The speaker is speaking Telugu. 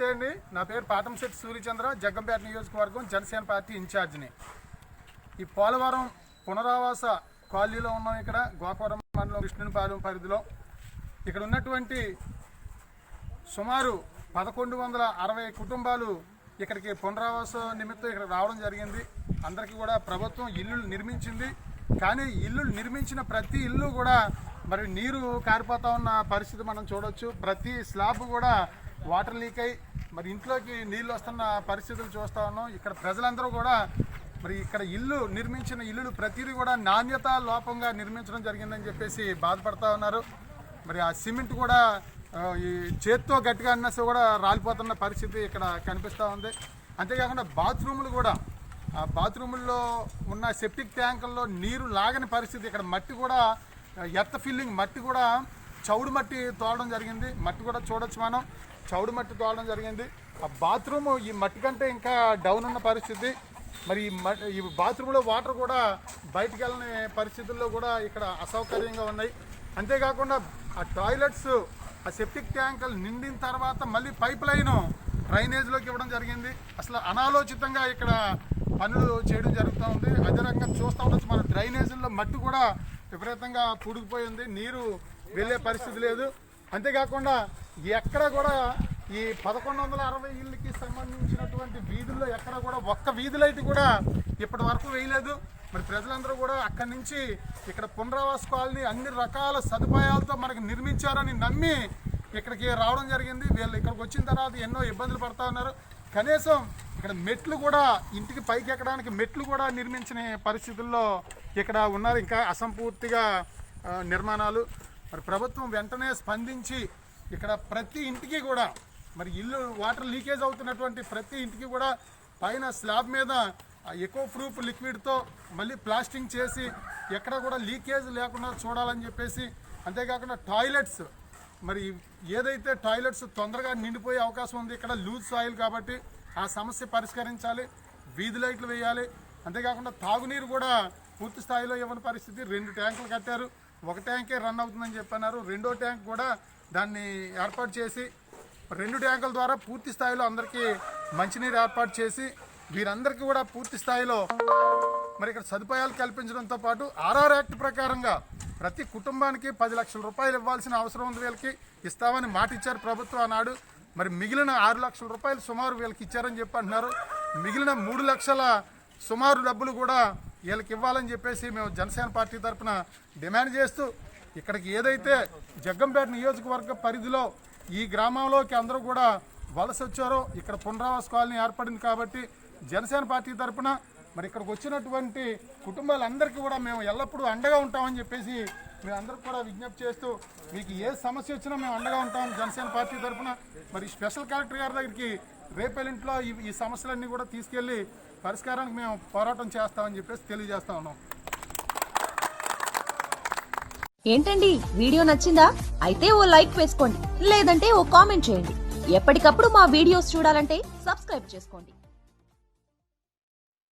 నా పేరు పాతంశెట్టి సూర్యచంద్ర జగ్గంపేట నియోజకవర్గం జనసేన పార్టీ ఇన్ఛార్జిని. ఈ పోలవరం పునరావాస కాలనీలో ఉన్నాం ఇక్కడ గోకవరం మండలం కృష్ణునిపాలెం పరిధిలో. ఇక్కడ ఉన్నటువంటి సుమారు పదకొండు వందల అరవై కుటుంబాలు ఇక్కడికి పునరావాస నిమిత్తం ఇక్కడ రావడం జరిగింది. అందరికీ కూడా ప్రభుత్వం ఇల్లు నిర్మించింది. కానీ ఇల్లు నిర్మించిన ప్రతి ఇల్లు కూడా మరి నీరు కారిపోతా ఉన్న పరిస్థితి మనం చూడవచ్చు ప్రతి స్లాబ్ కూడా వాటర్ లీక్ అయి మరి ఇంట్లోకి నీళ్ళు వస్తున్న పరిస్థితులు చూస్తా ఉన్నాం. ఇక్కడ ప్రజలందరూ కూడా మరి ఇక్కడ ఇల్లు నిర్మించిన ఇల్లులు ప్రతిదీ కూడా నాణ్యత లోపంగా నిర్మించడం జరిగిందని చెప్పేసి బాధపడతా ఉన్నారు. మరి ఆ సిమెంట్ కూడా ఈ చేత్తో గట్టిగా అన్నసి కూడా రాలిపోతున్న పరిస్థితి ఇక్కడ కనిపిస్తూ ఉంది. అంతేకాకుండా బాత్రూములు కూడా ఆ బాత్రూముల్లో ఉన్న సెప్టిక్ ట్యాంకుల్లో నీరు లాగని పరిస్థితి ఇక్కడ మట్టి కూడా ఎత్త ఫిల్లింగ్ మట్టి కూడా చౌడు మట్టి తోడడం జరిగింది. మట్టి కూడా చూడొచ్చు మనం. చౌడు మట్టి తోలడం జరిగింది. ఆ బాత్రూమ్ ఈ మట్టి కంటే ఇంకా డౌన్ ఉన్న పరిస్థితి. మరి ఈ ఈ బాత్రూంలో వాటర్ కూడా బయటికి వెళ్ళని పరిస్థితుల్లో కూడా ఇక్కడ అసౌకర్యంగా ఉన్నాయి. అంతేకాకుండా ఆ టాయిలెట్స్ ఆ సెప్టిక్ ట్యాంకులు నిండిన తర్వాత మళ్ళీ పైప్ లైన్ డ్రైనేజ్లోకి ఇవ్వడం జరిగింది. అసలు అనాలోచితంగా ఇక్కడ పనులు చేయడం జరుగుతూ ఉంది. అదే రకంగా చూస్తూ ఉండొచ్చు మన డ్రైనేజీల్లో మట్టి కూడా విపరీతంగా పూడుకుపోయింది నీరు వెళ్ళే పరిస్థితి లేదు. అంతేకాకుండా ఎక్కడ కూడా ఈ పదకొండు వందల అరవై ఇళ్ళకి సంబంధించినటువంటి వీధుల్లో ఎక్కడ కూడా ఒక్క వీధి లైట్ కూడా ఇప్పటి వరకు వేయలేదు. మరి ప్రజలందరూ కూడా అక్కడి నుంచి ఇక్కడ పునరావాస కాలనీ అన్ని రకాల సదుపాయాలతో మనకు నిర్మించారని నమ్మి ఇక్కడికి రావడం జరిగింది. వీళ్ళు ఇక్కడికి వచ్చిన తర్వాత ఎన్నో ఇబ్బందులు పడతా ఉన్నారు. కనీసం ఇక్కడ మెట్లు కూడా ఇంటికి పైకి ఎక్కడానికి మెట్లు కూడా నిర్మించిన పరిస్థితుల్లో ఇక్కడ ఉన్నారు. ఇంకా అసంపూర్తిగా నిర్మాణాలు. మరి ప్రభుత్వం వెంటనే స్పందించి ఇక్కడ ప్రతి ఇంటికి కూడా మరి ఇల్లు వాటర్ లీకేజ్ అవుతున్నటువంటి ప్రతి ఇంటికి కూడా పైన స్లాబ్ మీద ఎకో ప్రూఫ్ లిక్విడ్తో మళ్ళీ ప్లాస్టింగ్ చేసి ఎక్కడ కూడా లీకేజ్ లేకుండా చూడాలని చెప్పేసి అంతేకాకుండా టాయిలెట్స్. మరి ఏదైతే టాయిలెట్స్ తొందరగా నిండిపోయే అవకాశం ఉంది ఇక్కడ లూజ్ సాయిల్ కాబట్టి ఆ సమస్య పరిష్కరించాలి వీధి లైట్లు వేయాలి. అంతేకాకుండా తాగునీరు కూడా పూర్తి స్థాయిలో ఇవ్వని పరిస్థితి రెండు ట్యాంకులు కట్టారు. ఒక ట్యాంకే రన్ అవుతుందని చెప్పన్నారు. రెండో ట్యాంక్ కూడా దాన్ని ఏర్పాటు చేసి రెండు ట్యాంకుల ద్వారా పూర్తి స్థాయిలో అందరికీ మంచినీరు ఏర్పాటు చేసి వీరందరికీ కూడా పూర్తి స్థాయిలో మరి ఇక్కడ సదుపాయాలు కల్పించడంతో పాటు ఆర్ఆర్ యాక్ట్ ప్రకారంగా ప్రతి కుటుంబానికి పది లక్షల రూపాయలు ఇవ్వాల్సిన అవసరం ఉంది వీళ్ళకి. ఇస్తామని మాట ఇచ్చారు ప్రభుత్వం ఆనాడు. మరి మిగిలిన ఆరు లక్షల రూపాయలు సుమారు వీళ్ళకి ఇచ్చారని చెప్పి అంటున్నారు. మిగిలిన మూడు లక్షల సుమారు డబ్బులు కూడా వీళ్ళకి ఇవ్వాలని చెప్పేసి మేము జనసేన పార్టీ తరఫున డిమాండ్ చేస్తూ ఇక్కడికి ఏదైతే జగ్గంపేట నియోజకవర్గ పరిధిలో ఈ గ్రామంలోకి అందరూ కూడా వలస వచ్చారో ఇక్కడ పునరావాస కాలనీ ఏర్పడింది కాబట్టి జనసేన పార్టీ తరఫున మరి ఇక్కడికి వచ్చినటువంటి కుటుంబాలందరికీ కూడా మేము ఎల్లప్పుడూ అండగా ఉంటామని చెప్పేసి మేము అందరికి కూడా విజ్ఞప్తి చేస్తూ మీకు ఏ సమస్య వచ్చినా మేము అండగా ఉంటాం జనసేన పార్టీ తరఫున మరి స్పెషల్ కలెక్టర్ గారి దగ్గరికి రేపెల్లింట్లో ఈ ఈ సమస్యలన్నీ కూడా తీసుకెళ్ళి పరిష్కారానికి మేము పోరాటం చేస్తామని చెప్పేసి తెలియజేస్తా ఉన్నాం. ఏంటండి? వీడియో నచ్చిందా? అయితే ఓ లైక్ వేసుకోండి. లేదంటే ఓ కామెంట్ చేయండి. ఎప్పటికప్పుడు మా వీడియోస్ చూడాలంటే సబ్స్క్రైబ్ చేసుకోండి.